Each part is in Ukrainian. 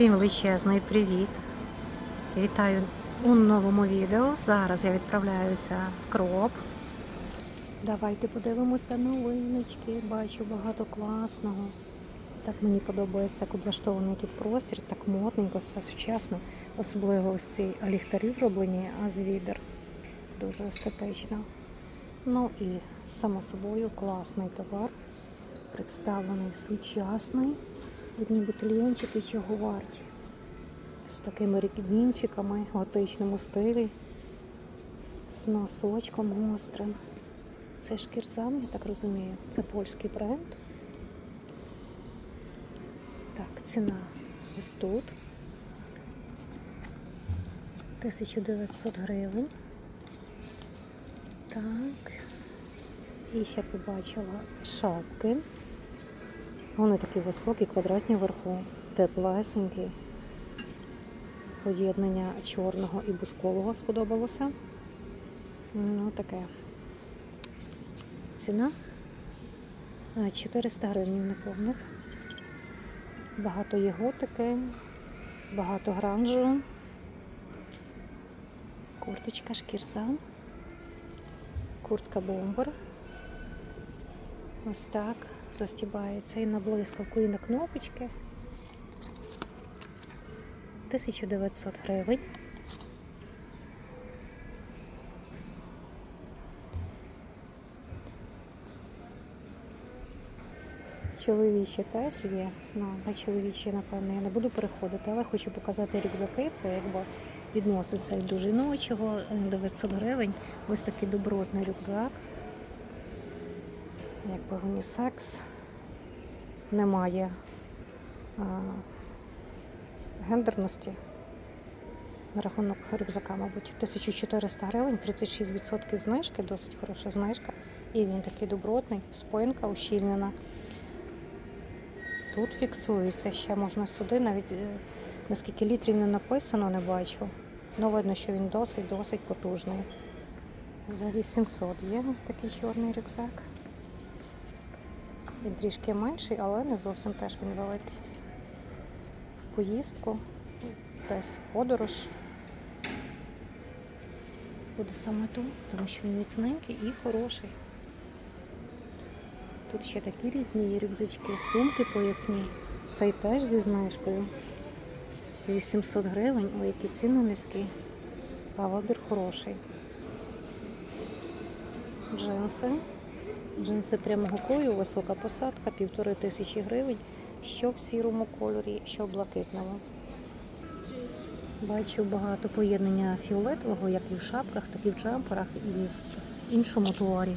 Всім величезний привіт! Вітаю у новому відео. Зараз я відправляюся в кроп. Давайте подивимося новиночки. Бачу багато класного. Так мені подобається, як облаштований тут простір, так модненько, все сучасно. Особливо ось ці ліхтарі зроблені, а з відер. Дуже естетично. Ну і само собою класний товар. Представлений сучасний. Одні бутильйончики чого варті. З такими реквінчиками в готичному стилі, з носочком гострим. Це шкірзам, я так розумію. Це польський бренд. Так, ціна ось тут. 1900 гривень. Так. І ще побачила шапки. Вони такі високі, квадратні вверху, теплесенькі. Поєднання чорного і бускового сподобалося. Ну, таке. Ціна 400 гривень неповних. Багато є багато гранжу. Курточка шкірза. Куртка бомбер. Ось так застібається і на блискавку, і на кнопочки. 1900 гривень. Чоловічі теж є. Ну, на чоловічі, напевно, я не буду переходити, але хочу показати рюкзаки. Це якби відноситься і до жіночого 900 гривень. Ось такий добротний рюкзак. Якби унісекс немає а, гендерності. На рахунок рюкзака, мабуть, 1400 гривень, 36% знижки, досить хороша знижка. І він такий добротний, спинка ущільнена. Тут фіксується, ще можна сюди, навіть е, наскільки літрів не написано, не бачу. Ну, видно, що він досить-досить потужний. За 800 є ось такий чорний рюкзак. Він трішки менший, але не зовсім теж він великий. В поїздку, десь в подорож. Буде саме тут, тому що він міцненький і хороший. Тут ще такі різні є рюкзачки, сумки поясні. Цей теж зі знижкою. 800 гривень, ой, які ціни низькі. А вибір хороший. Джинси. Джинси прямого крою, висока посадка, півтори тисячі гривень, що в сірому кольорі, що в блакитному. Бачу багато поєднання фіолетового, як і в шапках, так і в джамперах, і в іншому товарі.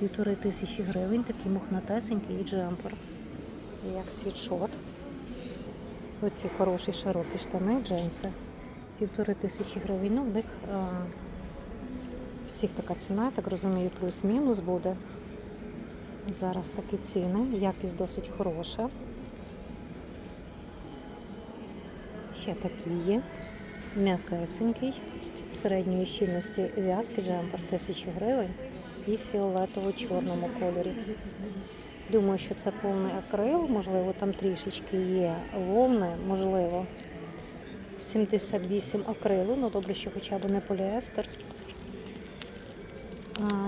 Півтори тисячі гривень, такий мохнатесенький і джемпер. Як світшот. Оці хороші широкі штани, джинси. Півтори тисячі гривень. Ну, в них а, всіх така ціна, так розумію, плюс-мінус буде. Зараз такі ціни, якість досить хороша. Ще такі є. М'якесенький, середньої щільності в'язки джемпер 1000 гривень і фіолетово-чорному кольорі. Думаю, що це повний акрил, можливо, там трішечки є вовни, можливо. 78 акрилу, ну добре, що хоча б не поліестер.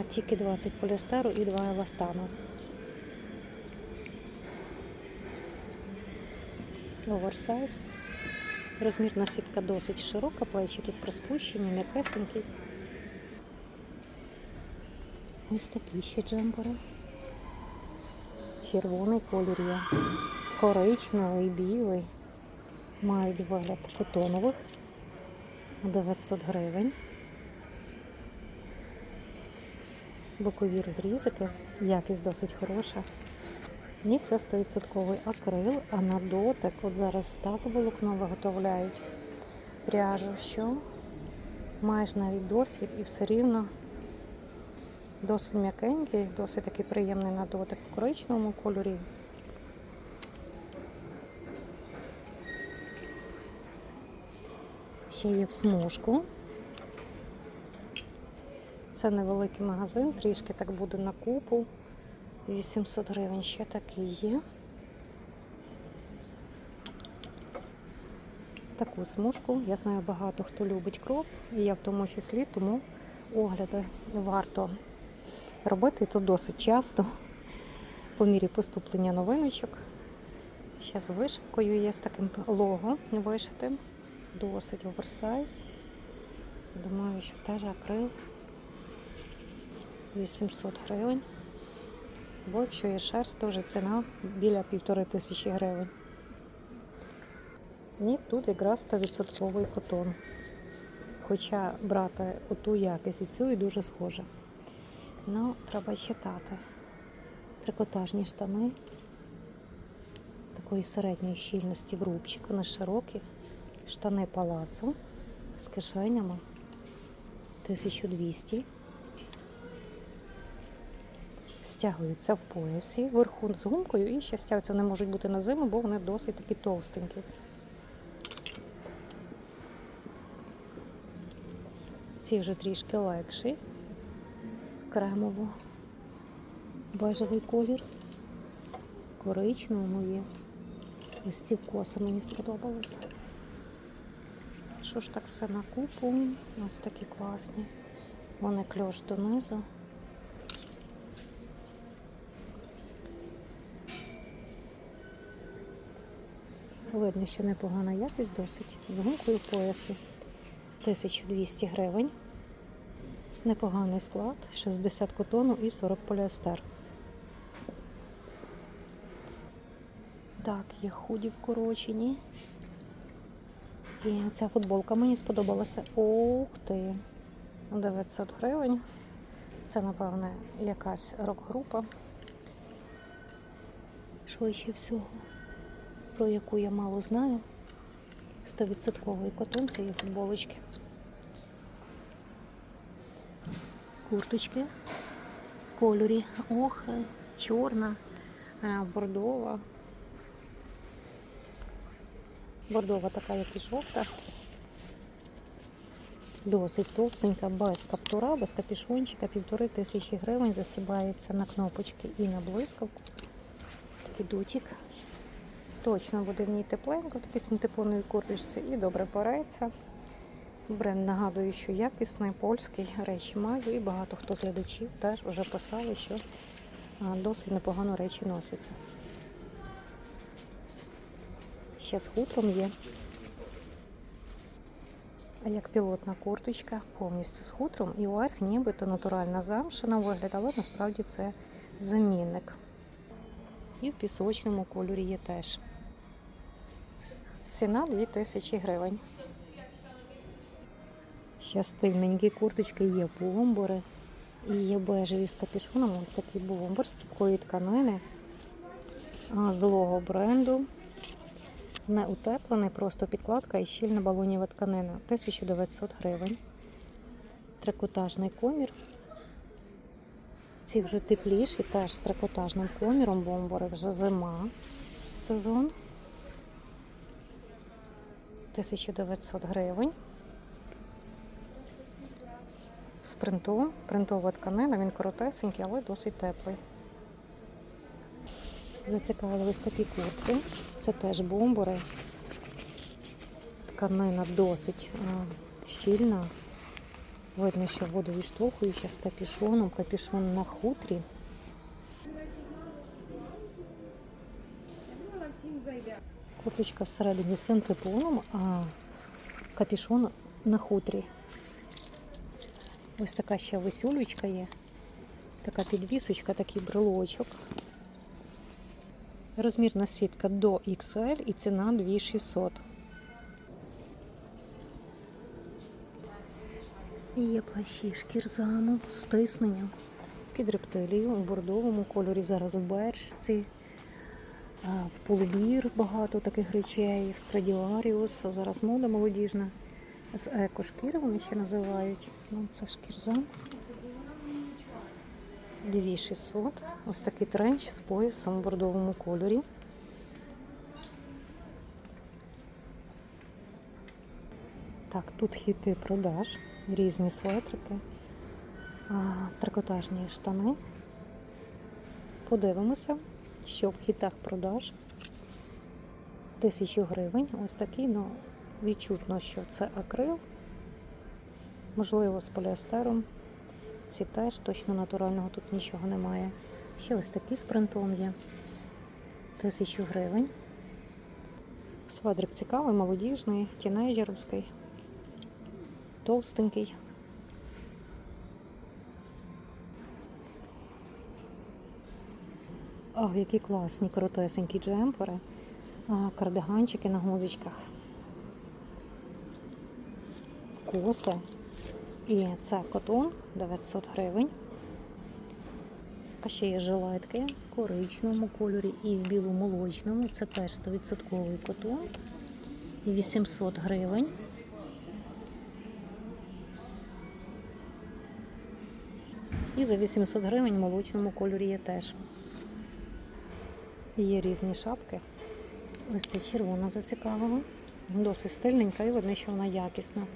Тільки 20 поліестеру і 2 еластану. Оверсайз. Розмірна сітка досить широка, плечі тут приспущені, м'якесенькі. Ось такі ще джемпери. Червоний колір є. Коричневий, білий. Мають вигляд котонових. 900 гривень. Бокові розрізики, якість досить хороша. Ні, це 100% акрил, а на дотик, от зараз так волокно виготовляють пряжу, що маєш навіть досвід і все рівно досить м'якенький, досить такий приємний на дотик в коричневому кольорі. Ще є в смужку. Це невеликий магазин, трішки так буде на купу. 800 гривень ще такий є. таку смужку. Я знаю, багато хто любить кроп, і я в тому числі, тому огляди варто робити то досить часто по мірі поступлення новиночок. Ще з вишивкою є з таким лого вишитим. Досить оверсайз. Думаю, що теж акрил 800 гривень. Бо якщо є шерсть, то вже ціна біля півтори тисячі гривень. Ні, тут якраз 100% котон. Хоча брати оту якість і цю і дуже схоже. Ну, треба читати. Трикотажні штани такої середньої щільності в рубчик. Вони широкі. Штани палацу з кишенями 1200. Стягуються в поясі вверху з гумкою і ще стягуються. Вони можуть бути на зиму, бо вони досить такі товстенькі. Ці вже трішки легші. Кремово. Бежевий колір. Коричневому є. Ось ці коси мені сподобалися. Що ж так все на купу? Ось такі класні. Вони кльош донизу. Видно, що непогана якість досить. З гумкою пояси 1200 гривень. Непоганий склад, 60 котону і 40 поліестер. Так, є худі вкорочені. І ця футболка мені сподобалася. Ух ти! 900 гривень. Це, напевне, якась рок-група. Швидше всього, про яку я мало знаю. 100% котон цієї футболочки. Курточки в кольорі охри, чорна, е, бордова. Бордова така, як і жовта. Досить товстенька, без каптура, без капюшончика, півтори тисячі гривень застібається на кнопочки і на блискавку. Такий дутик. Точно буде в ній тепленько, такий синтепоновій курточці і добре пореться. Бренд нагадую, що якісний, польський речі маю, і багато хто з глядачів теж вже писали, що досить непогано речі носяться. Ще з хутром є. А як пілотна курточка, повністю з хутром і верх нібито натуральна замша на вигляд, але насправді це замінник. І в пісочному кольорі є теж. Ціна 2000 гривень. Ще стильненькі курточки є бомбори. І є бежеві з капюшоном. Ось такий бомбер з такої тканини злого бренду. Не утеплений, просто підкладка і щільна балонєва тканина. 1900 гривень. Трикотажний комір. Ці вже тепліші, теж з трикотажним коміром бомбори, вже зима сезон. 1900 гривень. З принтом. Принтова тканина, він коротесенький, але досить теплий. Зацікавили ось такі куртки. Це теж бомбори. Тканина досить а, щільна. Видно, що водовіштовхуюча з капюшоном. Капюшон на хутрі. Я думала, всім зайде. Курточка всередині з синтепоном, а капюшон на хутрі. Ось така ще висюлючка є. Така підвісочка, такий брелочок. Розмірна сітка до XL і ціна 2600. І є плащі шкірзаму з під рептилію у бордовому кольорі. Зараз в бершці. В полубір багато таких речей, в Страдіаріус, зараз мода молодіжна. З екошкіри вони ще називають. Ну, це шкірзам. 2600. Ось такий тренч з поясом в бордовому кольорі. Так, тут хіти продаж, різні светрики, трикотажні штани. Подивимося, що в хітах продаж. Тисячу гривень. Ось такий, ну, відчутно, що це акрил, можливо, з поліестером. Ці теж точно натурального тут нічого немає. Ще ось такі з принтом є. Тисячу гривень. Свадрик цікавий, молодіжний, тінейджерівський, товстенький. О, які класні, коротесенькі джемпери, кардиганчики на гузичках, коси. І це котон 900 гривень. А ще є жилетки в коричневому кольорі і в біломолочному. Це теж 100% котон. 800 гривень. І за 800 гривень в молочному кольорі є теж. Є різні шапки. Ось ця червона зацікавила. Досить стильненька і видно, що вона якісна.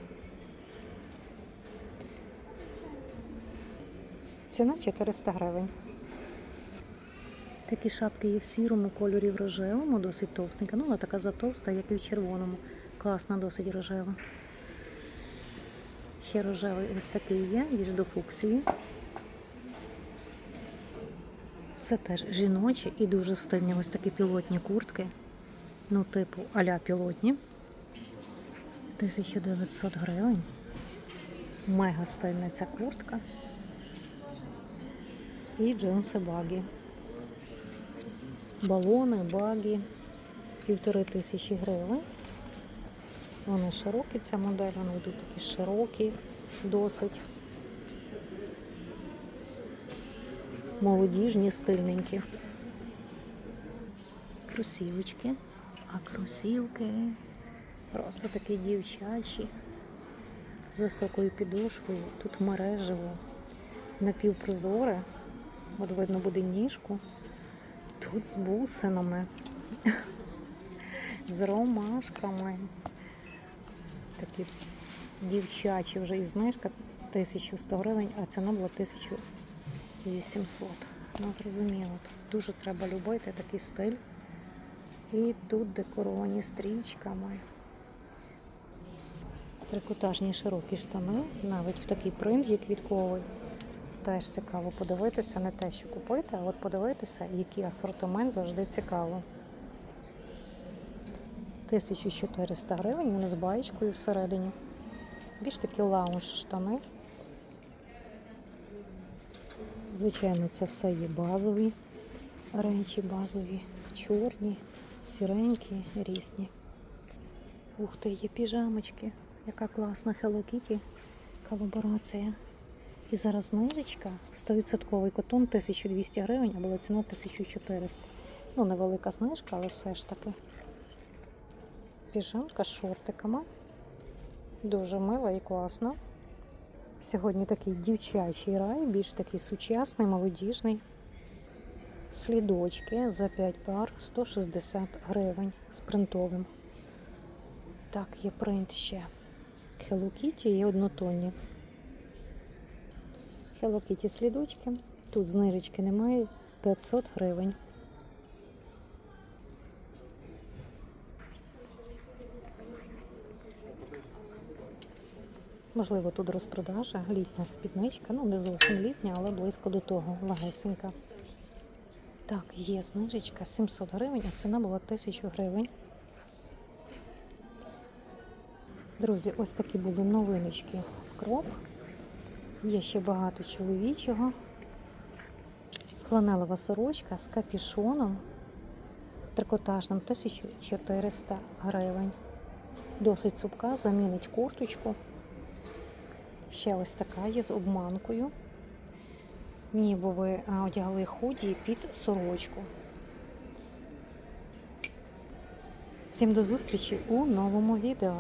Ціна 400 гривень. Такі шапки є в сірому кольорі в рожевому, досить товстенька. Ну, вона така затовста, як і в червоному. Класна, досить рожева. Ще рожевий ось такий є, більш до фуксії. Це теж жіночі і дуже стильні ось такі пілотні куртки. Ну, типу а-ля пілотні. 1900 гривень. Мега стильна ця куртка. І джинси багі. Балони, багі. Півтори тисячі гривень. Вони широкі, ця модель, вони йдуть такі широкі, досить. Молодіжні, стильненькі. Кросівочки. А кросівки просто такі дівчачі. З високою підошвою. Тут мережево напівпрозоре. От видно буде ніжку. Тут з бусинами, з ромашками. Такі дівчачі вже і знижка 1100 гривень, а ціна була 1800. Ну, зрозуміло, тут дуже треба любити такий стиль. І тут декоровані стрічками. Трикотажні широкі штани, навіть в такий принт є квітковий. Теж цікаво подивитися, не те, що купити, а от подивитися, який асортимент завжди цікаво. 1400 гривень, вони з баєчкою всередині. Більш такі лаунж штани. Звичайно, це все є базові речі, базові, чорні, сіренькі, різні. Ух ти, є піжамочки. Яка класна Hello Kitty колаборація. І зараз знижечка 100% котон 1200 гривень, а була ціна 1400. Ну, невелика знижка, але все ж таки. Піжамка з шортиками. Дуже мила і класна. Сьогодні такий дівчачий рай, більш такий сучасний, молодіжний. Слідочки за 5 пар 160 гривень з принтовим. Так, є принт ще. Hello Kitty і однотонні. Hello Kitty слідочки. Тут знижечки немає 500 гривень. Можливо, тут розпродажа, літня спідничка. Ну, не зовсім літня, але близько до того, лагесенька. Так, є знижечка 700 гривень, а ціна була 1000 гривень. Друзі, ось такі були новиночки в кроп. Є ще багато чоловічого. Фланелева сорочка з капішоном трикотажним 1400 гривень. Досить цупка, замінить курточку. Ще ось така є з обманкою. Ніби ви одягли худі під сорочку. Всім до зустрічі у новому відео.